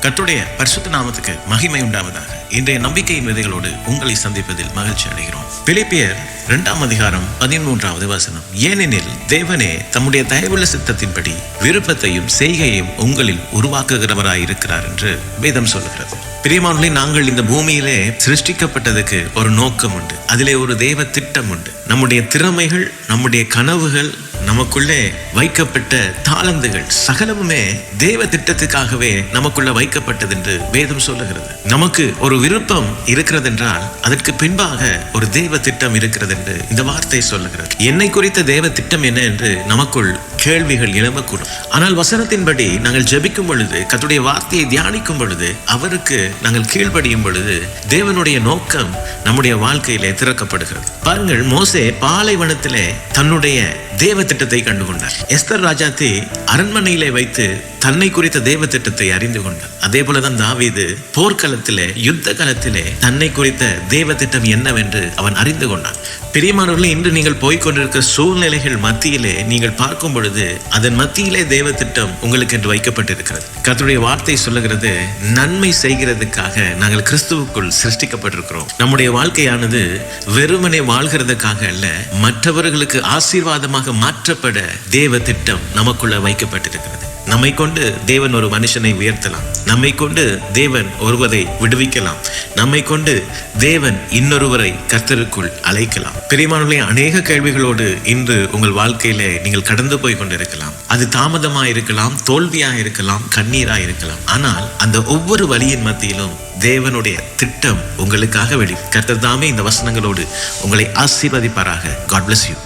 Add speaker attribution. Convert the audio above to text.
Speaker 1: கத்துடைய பரிசுத்த நாமத்துக்கு மகிமை உண்டாவதாக. இன்றைய நம்பிக்கையின் விதைகளோடு உங்களை சந்திப்பதில் மகிழ்ச்சி அடைகிறோம். பிலிப்பியர் இரண்டாம் அதிகாரம் பதிமூன்றாவது வசனம். ஏனெனில் தேவனே தம்முடைய தயவுள்ள சித்தத்தின்படி விருப்பத்தையும் செய்கையையும் உங்களில் உருவாக்குகிறவராயிருக்கிறார் என்று வேதம் சொல்லுகிறது. பிரியமானே நாங்கள் இந்த பூமியிலே சிருஷ்டிக்கப்பட்டதுக்கு ஒரு நோக்கம் உண்டு. அதிலே ஒரு தெய்வ திட்டம் உண்டு. நம்முடைய திறமைகள் நம்முடைய கனவுகள் நமக்குள்ளே வைக்கப்பட்ட தாளந்துகள் சகலமுமே தேவ திட்டத்துக்காகவே நமக்குள்ள வைக்கப்பட்டது என்று வேதம் சொல்லுகிறது. நமக்கு ஒரு விருப்பம் இருக்கிறது என்றால் அதற்கு பின்பாக ஒரு தேவ திட்டம் இருக்கிறது என்று இந்த வார்த்தை சொல்லுகிறது. என்னை குறித்த தேவ திட்டம் என்ன என்று நமக்குள் கேள்விகள் எழும்பக்கூடும். ஆனால் வசனத்தின்படி நாங்கள் ஜெபிக்கும் பொழுது கத்துடைய வார்த்தையை தியானிக்கும் பொழுது அவருக்கு நாங்கள் கீழ்ப்படியும் பொழுது தேவனுடைய நோக்கம் நம்முடைய வாழ்க்கையிலே திறக்கப்படுகிறது. பாருங்கள் மோசே பாலைவனத்திலே தன்னுடைய தேவ திட்டத்தை கண்டுகொண்டார். எஸ்தர் ராஜாத்தி அரண்மனையிலே வைத்து தன்னை குறித்த தேவ திட்டத்தை அறிந்து கொண்டார் அதே போலதான் தாவீது போர்க்களத்திலே யுத்த களத்திலே தன்னை குறித்த தேவ திட்டம் என்னவென்று அவன் அறிந்து கொண்டான். பிரியமானவர்களே இன்று நீங்கள் போய்கொண்டிருக்கிற சூழ்நிலைகள் மத்தியிலே நீங்கள் பார்க்கும் பொழுது அதன் மத்தியிலே தேவ திட்டம் உங்களுக்கு என்று வைக்கப்பட்டிருக்கிறது. கர்த்தருடைய வார்த்தை சொல்லுகிறது நன்மை செய்கிறதுக்காக நாங்கள் கிறிஸ்துவுக்குள் சிருஷ்டிக்கப்பட்டிருக்கிறோம். நம்முடைய வாழ்க்கையானது வெறுமனே வாழ்கிறதுக்காக அல்ல மற்றவர்களுக்கு ஆசீர்வாதமாக மாற்றப்பட தேவ திட்டம் நமக்குள்ள வைக்கப்பட்டிருக்கிறது. நம்மை கொண்டு தேவன் ஒரு மனுஷனை உயர்த்தலாம். நம்மை கொண்டு தேவன் ஒருவரை விடுவிக்கலாம். நம்மை கொண்டு தேவன் இன்னொருவரை கர்த்தருக்குள் அழைக்கலாம். பிரியமானவர்களே அநேக கேள்விகளோடு இன்று உங்கள் வாழ்க்கையிலே நீங்கள் கடந்து போய் கொண்டிருக்கலாம். அது தாமதமா இருக்கலாம் தோல்வியா இருக்கலாம் கண்ணீரா இருக்கலாம் ஆனால் அந்த ஒவ்வொரு வழியின் மத்தியிலும் தேவனுடைய திட்டம் உங்களுக்காக வெளி கர்த்தர் தாமே இந்த வசனங்களோடு உங்களை ஆசீர்வதிப்பாராக. God bless you